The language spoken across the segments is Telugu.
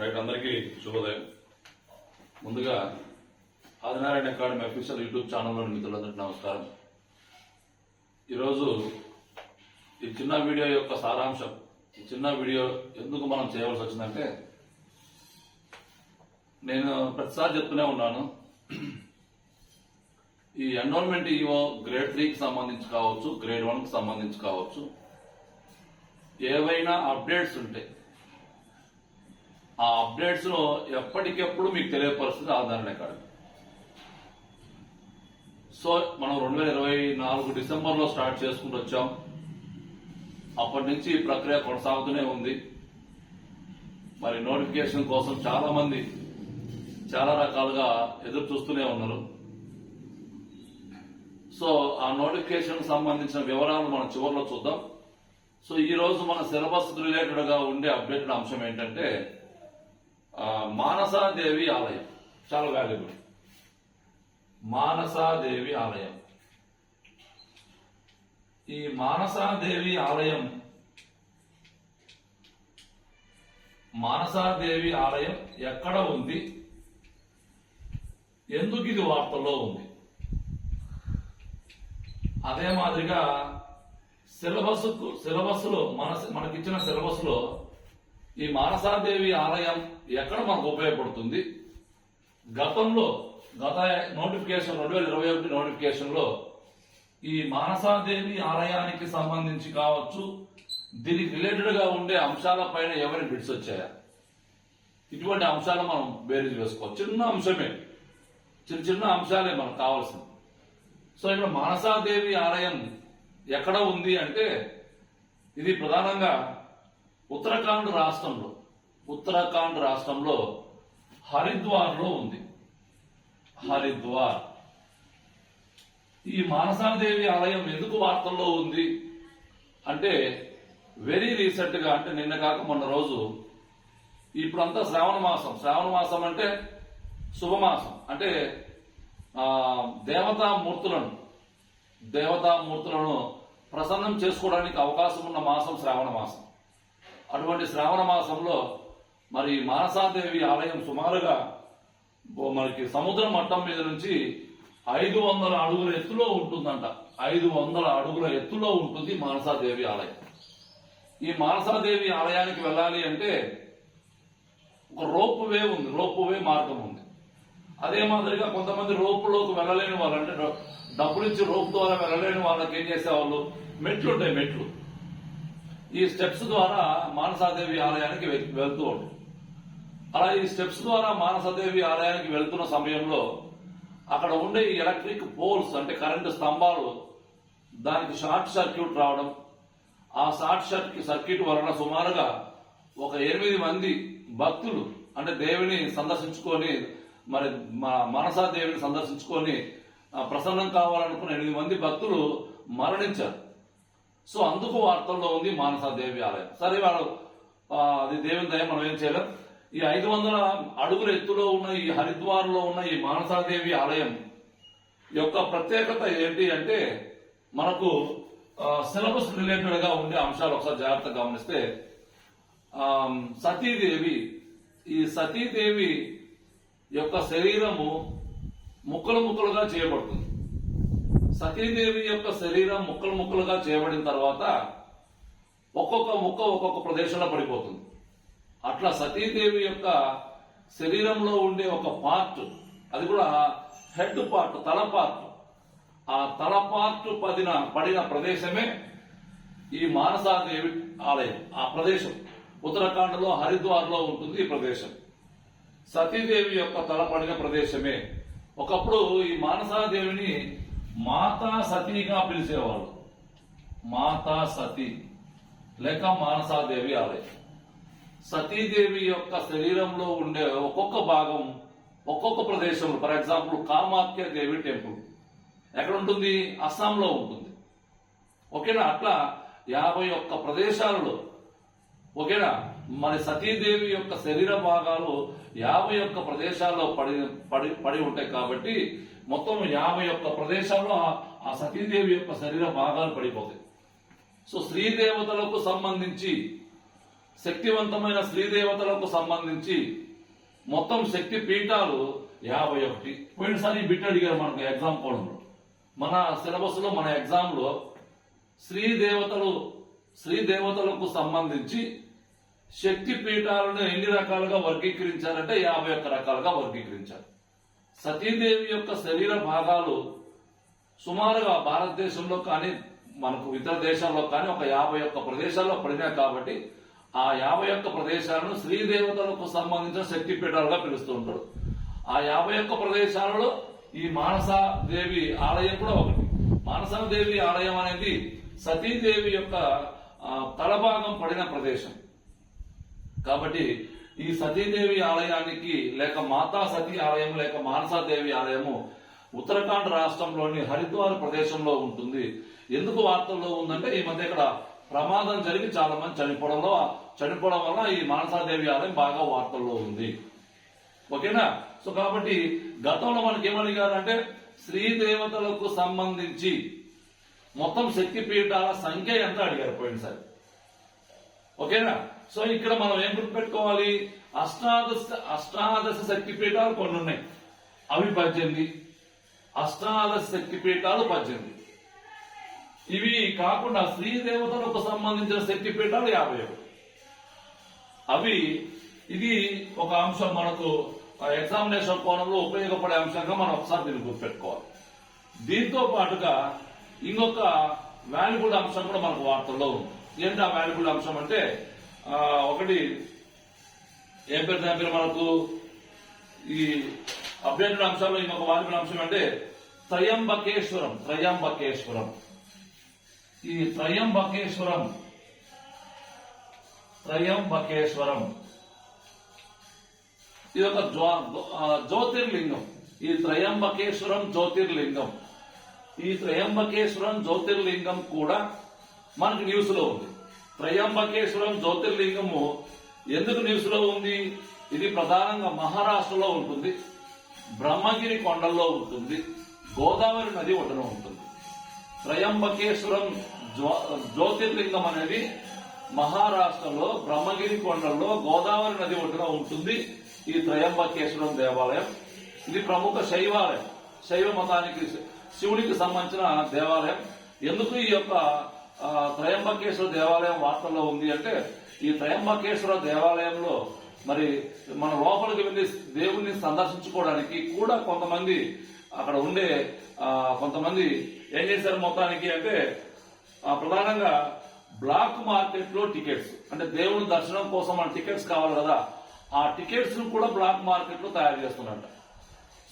రైట్ అందరికీ శుభోదయం. ముందుగా ఆదినారాయణ అకాడమీ అఫీషియల్ యూట్యూబ్ ఛానల్లోని మిత్రులందరికీ నమస్కారం. ఈరోజు ఈ చిన్న వీడియో యొక్క సారాంశం ఈ చిన్న వీడియో ఎందుకు మనం చేయవలసి వచ్చిందంటే నేను ప్రతిసారి చెప్తూనే ఉన్నాను. ఈ ఎన్రోల్మెంట్ ఈఓ గ్రేడ్ త్రీకి సంబంధించి కావచ్చు గ్రేడ్ వన్కి సంబంధించి కావచ్చు. ఏవైనా అప్డేట్స్ ఉంటాయి ఆ అప్డేట్స్లో ఎప్పటికెప్పుడు మీకు తెలియపరుస్తుంది ఆధారణ అకాడమీ సో మనం రెండు వేల ఇరవై నాలుగు డిసెంబర్లో స్టార్ట్ చేసుకుంటూ వచ్చాం. అప్పటి నుంచి ఈ ప్రక్రియ కొనసాగుతూనే ఉంది. మరి నోటిఫికేషన్ కోసం చాలా మంది చాలా రకాలుగా ఎదురు చూస్తూనే ఉన్నారు. సో ఆ నోటిఫికేషన్ సంబంధించిన వివరాలు మనం చివరిలో చూద్దాం. సో ఈ రోజు మన సిలబస్ రిలేటెడ్గా ఉండే అప్డేటెడ్ అంశం ఏంటంటే మానసాదేవి ఆలయం. చాలా వాల్యుబుల్ మానసాదేవి ఆలయం. ఈ మానసాదేవి ఆలయం మానసాదేవి ఆలయం ఎక్కడ ఉంది? ఎందుకు ఇది వార్తల్లో ఉంది? అదే మాదిరిగా సిలబస్ సిలబస్లో మన మనకిచ్చిన సిలబస్లో ఈ మానసాదేవి ఆలయం ఎక్కడ మనకు ఉపయోగపడుతుంది? గతంలో గత నోటిఫికేషన్ రెండు వేల ఇరవై ఒకటి నోటిఫికేషన్లో ఈ మానసాదేవి ఆలయానికి సంబంధించి కావచ్చు దీనికి రిలేటెడ్గా ఉండే అంశాలపైన ఎవరి బిడ్స్ వచ్చాయా? ఇటువంటి అంశాలు మనం బేరీజ్ వేసుకోవచ్చు చిన్న అంశమే. చిన్న చిన్న అంశాలే మనకు కావాల్సింది. సో ఇక్కడ మానసాదేవి ఆలయం ఎక్కడ ఉంది అంటే ఇది ప్రధానంగా ఉత్తరాఖండ్ రాష్ట్రంలో. ఉత్తరాఖండ్ రాష్ట్రంలో హరిద్వార్లో ఉంది. హరిద్వార్. ఈ మానసాదేవి ఆలయం ఎందుకు వార్తల్లో ఉంది? అంటే వెరీ రీసెంట్గా అంటే నిన్న కాక మొన్న రోజు ఇప్పుడంతా శ్రావణ మాసం. శ్రావణ మాసం అంటే శుభమాసం. అంటే దేవతామూర్తులను దేవతా మూర్తులను దేవతా మూర్తులను ప్రసన్నం చేసుకోవడానికి అవకాశం ఉన్న మాసం శ్రావణ మాసం. అటువంటి శ్రావణ మాసంలో మరి మానసాదేవి ఆలయం సుమారుగా మనకి సముద్ర మట్టం మీద నుంచి ఐదు వందల అడుగుల ఎత్తులో ఉంటుందంట. ఐదు వందల అడుగుల ఎత్తులో ఉంటుంది మానసాదేవి ఆలయం. ఈ మానసాదేవి ఆలయానికి వెళ్ళాలి అంటే ఒక రోప్ వే ఉంది రోప్ వే మార్గం ఉంది. అదే మాదిరిగా కొంతమంది రోపులోకి వెళ్ళలేని వాళ్ళు అంటే డబ్బులు ఇచ్చి రోప్ ద్వారా వెళ్ళలేని వాళ్ళకి ఏం చేసేవాళ్ళు? మెట్లు ఉంటాయి మెట్లు. ఈ స్టెప్స్ ద్వారా మానసాదేవి ఆలయానికి వె- వెళ్తూ ఉంటాం. అలా ఈ స్టెప్స్ ద్వారా మానసదేవి ఆలయానికి వెళ్తున్న సమయంలో అక్కడ ఉండే ఈ ఎలక్ట్రిక్ పోల్స్ అంటే కరెంటు స్తంభాలు దానికి షార్ట్ సర్క్యూట్ రావడం ఆ షార్ట్ సర్క్యూట్ సర్క్యూట్ వలన సుమారుగా ఒక ఎనిమిది మంది భక్తులు అంటే దేవిని సందర్శించుకొని మరి మనసా దేవిని సందర్శించుకొని ప్రసన్నం కావాలనుకున్న ఎనిమిది మంది భక్తులు మరణించారు. సో అందుకు వార్తల్లో ఉంది మానసాదేవి ఆలయం సరే వాళ్ళు అది దేవుని దయ మనం ఏం చేయలేం. ఈ ఐదు వందల అడుగుల ఎత్తులో ఉన్న ఈ హరిద్వార్లో ఉన్న ఈ మానసాదేవి ఆలయం యొక్క ప్రత్యేకత ఏంటి అంటే మనకు సిలబస్ రిలేటెడ్గా ఉండే అంశాలు ఒకసారి జాగ్రత్తగా గమనిస్తే సతీదేవి ఈ సతీదేవి యొక్క శరీరము ముక్కలు ముక్కలుగా చేయబడుతుంది. సతీదేవి యొక్క శరీరం ముక్కలు ముక్కలుగా చేయబడిన తర్వాత ఒక్కొక్క ముక్క ఒక్కొక్క ప్రదేశంలో పడిపోతుంది. అట్లా సతీదేవి యొక్క శరీరంలో ఉండే ఒక పార్ట్ అది కూడా హెడ్ పార్ట్ తల పార్ట్ ఆ తల పార్ట్ పదిన పడిన ప్రదేశమే ఈ మానసాదేవి ఆలయం. ఆ ప్రదేశం. ఉత్తరాఖండ్లో హరిద్వార్లో ఉంటుంది ఈ ప్రదేశం. సతీదేవి యొక్క తల పడిన ప్రదేశమే. ఒకప్పుడు ఈ మానసాదేవిని మాతా సతీగా పిలిచేవాళ్ళు. మాతా సతీ. లేక మానసాదేవి ఆలయం. సతీదేవి యొక్క శరీరంలో ఉండే ఒక్కొక్క భాగం ఒక్కొక్క ప్రదేశంలో for example Kamakhya Devi temple ఎక్కడ ఉంటుంది? అస్సాంలో ఉంటుంది. ఓకేనా? అట్లా యాభై ఒక్క ప్రదేశాలలో ఓకేనా? మరి సతీదేవి యొక్క శరీర భాగాలు యాభై ఒక్క ప్రదేశాల్లో పడి పడి పడి ఉంటాయి కాబట్టి మొత్తం యాభై ఒక్క ప్రదేశాల్లో ఆ- సతీదేవి యొక్క శరీర భాగాలు పడిపోతాయి. సో స్త్రీ దేవతలకు సంబంధించి శక్తివంతమైన స్త్రీ దేవతలకు సంబంధించి మొత్తం శక్తి పీఠాలు యాభై ఒకటి. పోయినసారి ఈ బిట్ అడిగారు మనకు ఎగ్జామ్ కోణంలో మన సిలబస్లో మన ఎగ్జామ్లో స్త్రీ దేవతలు స్త్రీ దేవతలకు సంబంధించి శక్తి పీఠాలను ఎన్ని రకాలుగా వర్గీకరించారంటే యాభై ఒక్క రకాలుగా వర్గీకరించారు. సతీదేవి యొక్క శరీర భాగాలు సుమారుగా భారతదేశంలో కానీ మనకు ఇతర దేశాల్లో కానీ ఒక యాభై ఒక్క ప్రదేశాల్లో పడినాయి కాబట్టి ఆ యాభై ఒక్క ప్రదేశాలను స్త్రీ దేవతలకు సంబంధించిన శక్తిపీఠాలుగా పిలుస్తూ ఉంటారు. ఆ యాభై ఒక్క ప్రదేశాలలో ఈ మానసాదేవి ఆలయం కూడా ఒకటి. మానసాదేవి ఆలయం అనేది సతీదేవి యొక్క తలభాగం పడిన ప్రదేశం. కాబట్టి ఈ సతీదేవి ఆలయానికి లేక మాతా సతీ ఆలయం లేక మానసాదేవి ఆలయము ఉత్తరాఖండ్ రాష్ట్రంలోని హరిద్వార్ ప్రదేశంలో ఉంటుంది. ఎందుకు వార్తల్లో ఉందంటే ఈ మధ్య ఇక్కడ ప్రమాదం జరిగి చాలా మంది చనిపోవడంలో చనిపోవడం వల్ల ఈ మానసాదేవి ఆలయం బాగా వార్తల్లో ఉంది. ఓకేనా? సో కాబట్టి గతంలో మనకి ఏమడిగారంటే స్త్రీ దేవతలకు సంబంధించి మొత్తం శక్తి పీఠాల సంఖ్య ఎంత అడిగారు పోయినసారి? ఓకేనా? సో ఇక్కడ మనం ఏం గుర్తుపెట్టుకోవాలి? అష్టాదశ అష్టాదశ శక్తిపీఠాలు కొన్ని ఉన్నాయి. అవి పద్దెనిమిది. అష్టాదశ శక్తిపీఠాలు పద్దెనిమిది. ఇవి కాకుండా స్త్రీ దేవతలకు సంబంధించిన శక్తిపీఠాలు యాభై ఒకటి. అవి ఇది ఒక అంశం మనకు ఎగ్జామినేషన్ కోణంలో ఉపయోగపడే అంశంగా మనం ఒకసారి దీన్ని గుర్తుపెట్టుకోవాలి. దీంతో పాటుగా ఇంకొక వాల్యుబుల్ అంశం కూడా మనకు వార్తల్లో ఉంది. ఏంటి ఆ వాల్యుబుల్ అంశం అంటే ఒకటి ఏం పేరు దాని పేరు మనకు? ఈ అభ్యంతర అంశాల్లో ఇంకొక వాల్యుబుల్ అంశం అంటే త్రయంబకేశ్వరం త్రయంబకేశ్వరం. ఈ త్రయంబకేశ్వరం త్రయంబకేశ్వరం. ఇది ఒక జ్యోతిర్లింగం. ఈ త్రయంబకేశ్వరం జ్యోతిర్లింగం. ఈ త్రయంబకేశ్వరం జ్యోతిర్లింగం కూడా మనకు న్యూస్లో ఉంది. త్రయంబకేశ్వరం జ్యోతిర్లింగము ఎందుకు న్యూస్లో ఉంది? ఇది ప్రధానంగా మహారాష్ట్రలో ఉంటుంది బ్రహ్మగిరి కొండల్లో ఉంటుంది గోదావరి నది ఒడ్డున ఉంటుంది. త్రయంబకేశ్వరం జ్యో జ్యోతిర్లింగం అనేది మహారాష్ట్రలో బ్రహ్మగిరి కొండల్లో గోదావరి నది ఒడ్డున ఉంటుంది ఈ త్రయంబకేశ్వరం దేవాలయం. ఇది ప్రముఖ శైవాలయం. శైవ మతానికి శివుడికి సంబంధించిన దేవాలయం. ఎందుకు ఈ యొక్క త్రయంబకేశ్వర దేవాలయం వార్తల్లో ఉంది అంటే ఈ త్రయంబకేశ్వర దేవాలయంలో మరి మన లోపలికి వెళ్ళి దేవుణ్ణి సందర్శించుకోవడానికి కూడా కొంతమంది అక్కడ ఉండే కొంతమంది ఏం చేశారు మొత్తానికి అంటే ప్రధానంగా బ్లాక్ మార్కెట్లో టికెట్స్ అంటే దేవుని దర్శనం కోసం మన టికెట్స్ కావాలి కదా ఆ టికెట్స్ కూడా బ్లాక్ మార్కెట్లో తయారు చేస్తున్నట్ట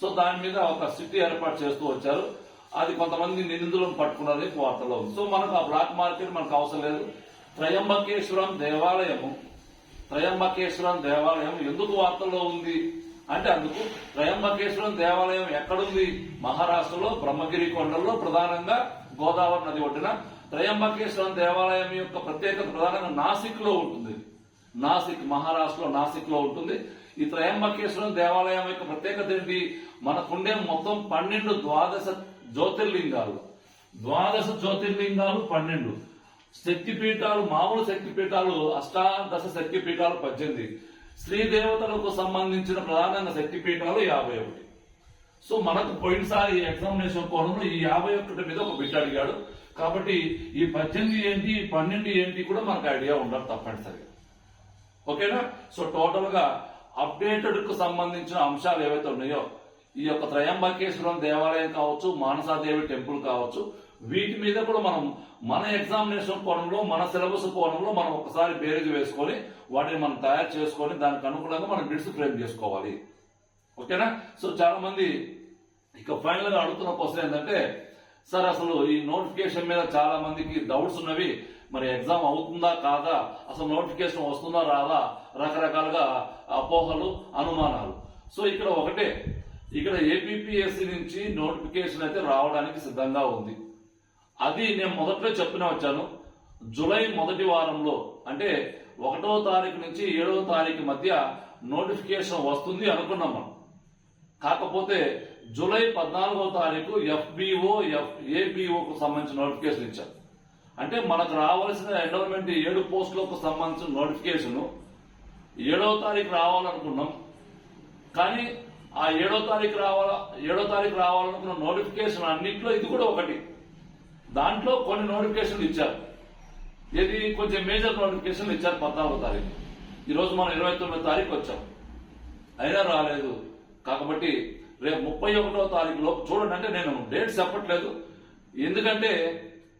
సో దాని మీద ఒక సిటీ ఏర్పాటు చేస్తూ వచ్చారు. అది కొంతమంది నిందితులను పట్టుకున్నది వార్తలో ఉంది సో మనకు ఆ బ్లాక్ మార్కెట్ మనకు అవసరం లేదు. త్రయంబకేశ్వరం దేవాలయము త్రయంబకేశ్వరం దేవాలయం ఎందుకు వార్తల్లో ఉంది? అంటే అందుకు త్రయంబకేశ్వరం దేవాలయం ఎక్కడుంది? మహారాష్ట్రలో బ్రహ్మగిరి కొండల్లో ప్రధానంగా గోదావరి నది ఒడ్డున. త్రయంబకేశ్వరం దేవాలయం యొక్క ప్రత్యేకత ప్రధానంగా నాసిక్లో ఉంటుంది. నాసిక్ మహారాష్ట్రలో నాసిక్లో ఉంటుంది. ఈ త్రయంబకేశ్వరం దేవాలయం యొక్క ప్రత్యేకత ఏంటి? మనకుండే మొత్తం పన్నెండు ద్వాదశ జ్యోతిర్లింగాలు. ద్వాదశ జ్యోతిర్లింగాలు పన్నెండు. శక్తిపీఠాలు మామూలు శక్తిపీఠాలు అష్టాదశ శక్తిపీఠాలు పద్దెనిమిది. స్త్రీ దేవతలకు సంబంధించిన ప్రధానంగా శక్తిపీఠాలు యాభై ఒకటి. సో మనకు పోయినసారి ఎగ్జామినేషన్ కోణంలో ఈ యాభై ఒకటి మీద ఒక బిడ్డ అడిగాడు. కాబట్టి ఈ పద్దెనిమిది ఏంటి ఈ పన్నెండు ఏంటి కూడా మనకు ఐడియా ఉండాలి తప్పనిసరిగా. ఓకేనా? సో టోటల్గా అప్డేటెడ్కు సంబంధించిన అంశాలు ఏవైతే ఉన్నాయో ఈ యొక్క త్రయంబకేశ్వరం దేవాలయం కావచ్చు మానసాదేవి టెంపుల్ కావచ్చు వీటి మీద కూడా మనం మన ఎగ్జామినేషన్ కోణంలో మన సిలబస్ కోణంలో మనం ఒకసారి బేరీజ్ వేసుకొని వాటిని మనం తయారు చేసుకొని దానికి అనుగుణంగా మనం బిడ్స్ ఫ్రేమ్ చేసుకోవాలి. ఓకేనా? సో చాలా మంది ఇక ఫైనల్గా అడుగుతున్న క్వశ్చన్ ఏంటంటే సార్ అసలు ఈ నోటిఫికేషన్ మీద చాలా మందికి డౌట్స్ ఉన్నవి మరి ఎగ్జామ్ అవుతుందా కాదా? అసలు నోటిఫికేషన్ వస్తుందా రాదా? రకరకాలుగా అపోహలు అనుమానాలు. సో ఇక్కడ ఒకటే ఇక్కడ ఏపీఎస్సి నుంచి నోటిఫికేషన్ అయితే రావడానికి సిద్ధంగా ఉంది. అది నేను మొదట్లో చెప్పిన వచ్చాను. జూలై మొదటి వారంలో అంటే ఒకటో తారీఖు నుంచి ఏడవ తారీఖు మధ్య నోటిఫికేషన్ వస్తుంది అనుకున్నాం మనం. కాకపోతే జూలై పద్నాలుగో తారీఖు ఎఫ్బిఓ ఎఫ్ ఏపీఓకు సంబంధించిన నోటిఫికేషన్ ఇచ్చారు అంటే మనకు రావాల్సిన ఎండోర్మెంట్ ఏడు పోస్టులకు సంబంధించిన నోటిఫికేషన్ ఏడవ తారీఖు రావాలనుకున్నాం. కానీ ఆ ఏడో తారీఖు రావాలా ఏడో తారీఖు రావాలనుకున్న నోటిఫికేషన్ అన్నింటిలో ఇది కూడా ఒకటి. దాంట్లో కొన్ని నోటిఫికేషన్లు ఇచ్చారు. ఇది కొంచెం మేజర్ నోటిఫికేషన్లు ఇచ్చారు పద్నాలుగో తారీఖు. ఈ రోజు మనం ఇరవై తొమ్మిదో తారీఖు వచ్చాం. అయినా రాలేదు. కాబట్టి రేపు ముప్పై ఒకటో తారీఖులో చూడండి అంటే నేను డేట్ చెప్పట్లేదు. ఎందుకంటే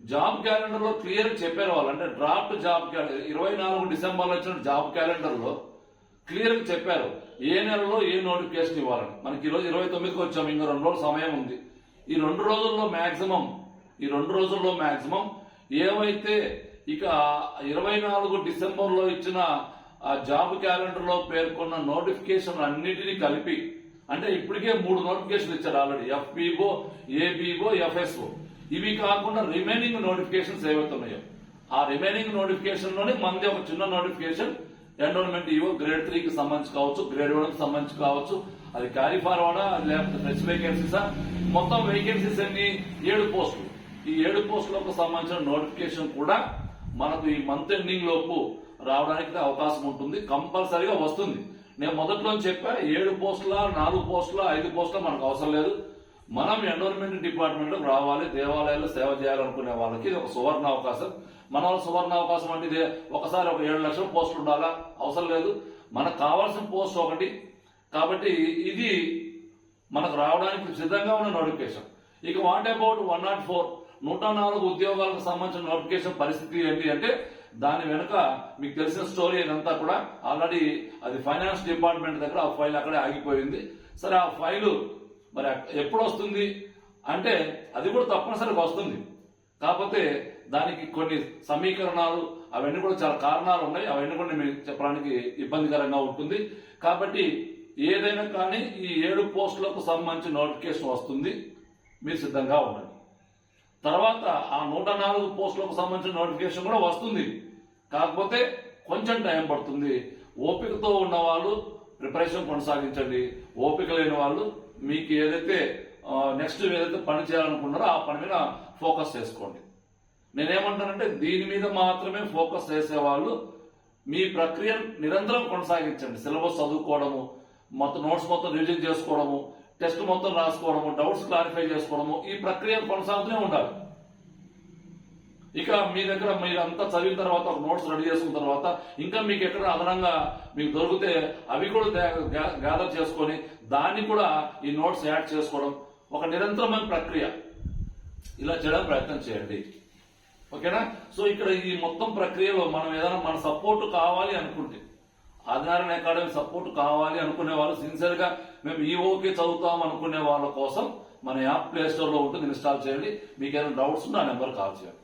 జాబ్ క్యాలెండర్లో క్లియర్ చెప్పారు వాళ్ళు. అంటే డ్రాఫ్ట్ జాబ్ క్యాలెండర్ ఇరవై నాలుగు డిసెంబర్లో వచ్చిన జాబ్ క్యాలెండర్లో క్లియర్గా చెప్పారు. ఏ నెలలో ఏ నోటిఫికేషన్ ఇవ్వాలని. మనకి ఈరోజు రోజు ఇరవై తొమ్మిదికి వచ్చాము ఇంకా రెండు రోజులు సమయం ఉంది. ఈ రెండు రోజుల్లో మ్యాక్సిమం ఈ రెండు రోజుల్లో మ్యాక్సిమం ఏవైతే ఇక ఇరవై నాలుగు డిసెంబర్లో ఇచ్చిన ఆ జాబ్ క్యాలెండర్లో పేర్కొన్న నోటిఫికేషన్ అన్నిటినీ కలిపి అంటే ఇప్పటికే మూడు నోటిఫికేషన్ ఇచ్చారు ఆల్రెడీ. FPO ABO FSO. ఇవి కాకుండా రిమైనింగ్ నోటిఫికేషన్స్ ఏవైతున్నాయో ఆ రిమైనింగ్ నోటిఫికేషన్లోనే మనది ఒక చిన్న నోటిఫికేషన్ ఎండోన్మెంట్ ఈవో గ్రేడ్ త్రీకి సంబంధించి కావచ్చు గ్రేడ్ వన్కి సంబంధించి కావచ్చు. అది క్యారీ ఫార్వర్డా లేకపోతే ఫ్రెష్ వేకెన్సీసా మొత్తం వేకెన్సీస్ అన్ని ఏడు పోస్టులు ఈ ఏడు పోస్టులకు సంబంధించిన నోటిఫికేషన్ కూడా మనకు ఈ మంత్ ఎండింగ్ లోపు రావడానికి అవకాశం ఉంటుంది. కంపల్సరీగా వస్తుంది. నేను మొదట్లో చెప్పా ఏడు పోస్టుల నాలుగు పోస్టుల ఐదు పోస్టుల మనకు అవసరం లేదు. మనం ఎండోర్మెంట్ డిపార్ట్మెంట్ రావాలి దేవాలయాల్లో సేవ చేయాలనుకునే వాళ్ళకి ఇది ఒక సువర్ణ అవకాశం. మన వాళ్ళ సువర్ణ అవకాశం అంటే ఒకసారి ఒక ఏడు లక్షల పోస్టులు ఉండాలా? అవసరం లేదు. మనకు కావాల్సిన పోస్ట్ ఒకటి. కాబట్టి ఇది మనకు రావడానికి సిద్ధంగా ఉన్న నోటిఫికేషన్. ఇక what about one nought four? నూట నాలుగు ఉద్యోగాలకు సంబంధించిన నోటిఫికేషన్ పరిస్థితి ఏంటి అంటే దాని వెనుక మీకు తెలిసిన స్టోరీ ఇదంతా కూడా ఆల్రెడీ అది ఫైనాన్స్ డిపార్ట్మెంట్ దగ్గర ఆ ఫైల్ అక్కడే ఆగిపోయింది. సరే ఆ ఫైలు మరి ఎప్పుడు వస్తుంది? అంటే అది కూడా తప్పనిసరిగా వస్తుంది. కాకపోతే దానికి కొన్ని సమీకరణాలు అవన్నీ కూడా చాలా కారణాలు ఉన్నాయి. అవన్నీ కూడా మీకు చెప్పడానికి ఇబ్బందికరంగా ఉంటుంది. కాబట్టి ఏదైనా కానీ ఈ ఏడు పోస్టులకు సంబంధించి నోటిఫికేషన్ వస్తుంది. మీరు సిద్ధంగా ఉండండి. తర్వాత ఆ నూట నాలుగు పోస్టులకు సంబంధించిన నోటిఫికేషన్ కూడా వస్తుంది. కాకపోతే కొంచెం టైం పడుతుంది. ఓపికతో ఉన్న వాళ్ళు ప్రిపరేషన్ కొనసాగించండి. ఓపిక లేని వాళ్ళు మీకు ఏదైతే నెక్స్ట్ ఏదైతే పని చేయాలనుకున్నారో ఆ పని మీద ఫోకస్ చేసుకోండి. నేనేమంటానంటే దీని మీద మాత్రమే ఫోకస్ చేసేవాళ్ళు మీ ప్రక్రియ నిరంతరం కొనసాగించండి. సిలబస్ చదువుకోవడము మొత్తం నోట్స్ మొత్తం రివిజన్ చేసుకోవడము టెస్ట్ మొత్తం రాసుకోవడము డౌట్స్ క్లారిఫై చేసుకోవడము ఈ ప్రక్రియ కొనసాగుతూనే ఉండాలి. ఇక మీ దగ్గర మీరు అంతా చదివిన తర్వాత ఒక నోట్స్ రెడీ చేసుకున్న తర్వాత ఇంకా మీకు ఎక్కడ అదనంగా మీకు దొరికితే అవి కూడా గ్యాదర్ చేసుకొని దాన్ని కూడా ఈ నోట్స్ యాడ్ చేసుకోవడం ఒక నిరంతరమైన ప్రక్రియ. ఇలా చేయడం ప్రయత్నం చేయండి. ఓకేనా? సో ఇక్కడ ఈ మొత్తం ప్రక్రియలో మనం ఏదైనా మన సపోర్ట్ కావాలి అనుకుంటే ఆదినారాయణ అకాడమీ సపోర్ట్ కావాలి అనుకునే వాళ్ళు సిన్సియర్గా మేము ఈ ఓకే చదువుతాం అనుకునే వాళ్ళ కోసం మన యాప్ ప్లే స్టోర్లో ఉంటుంది ఇన్స్టాల్ చేయండి. మీకు ఏదైనా డౌట్స్ ఉంటే ఆ నెంబర్ కాల్ చేయండి.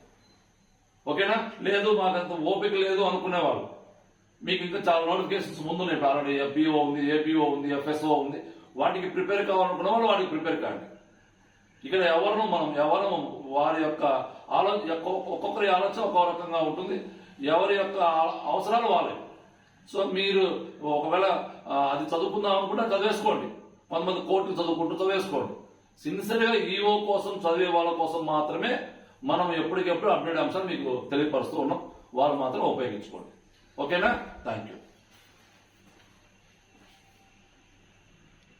ఓకేనా? లేదు మాకు అంత ఓపిక లేదు అనుకునే వాళ్ళు. మీకు ఇంకా చాలా నోటిఫికేషన్స్ ముందు ఉన్నాయి. ఆల్రెడీ ఎఫ్బిఓ ఉంది ఏపీఓ ఉంది ఎఫ్ఎస్ఓ ఉంది. వాటికి ప్రిపేర్ కావాలనుకున్న వాళ్ళు వాటికి ప్రిపేర్ కాండి. ఇక్కడ ఎవరు మనం ఎవరు వారి యొక్క ఆలోచన ఒక్కొక్కరి ఆలోచన ఒక్కో రకంగా ఉంటుంది. ఎవరి యొక్క అవసరాలు వాళ్ళే సో మీరు ఒకవేళ అది చదువుకుందాం అనుకుంటే చదివేసుకోండి. కొంతమంది కోర్టు చదువుకుంటూ చదివేసుకోండి సిన్సియర్గా ఈఓ కోసం చదివే వాళ్ళ కోసం మాత్రమే మనం ఎప్పటికెప్పుడు అప్డేట్ అంశాలు మీకు తెలియపరుస్తూ ఉన్నాం. వాళ్ళు మాత్రం ఉపయోగించుకోండి. ఓకేనా? Thank you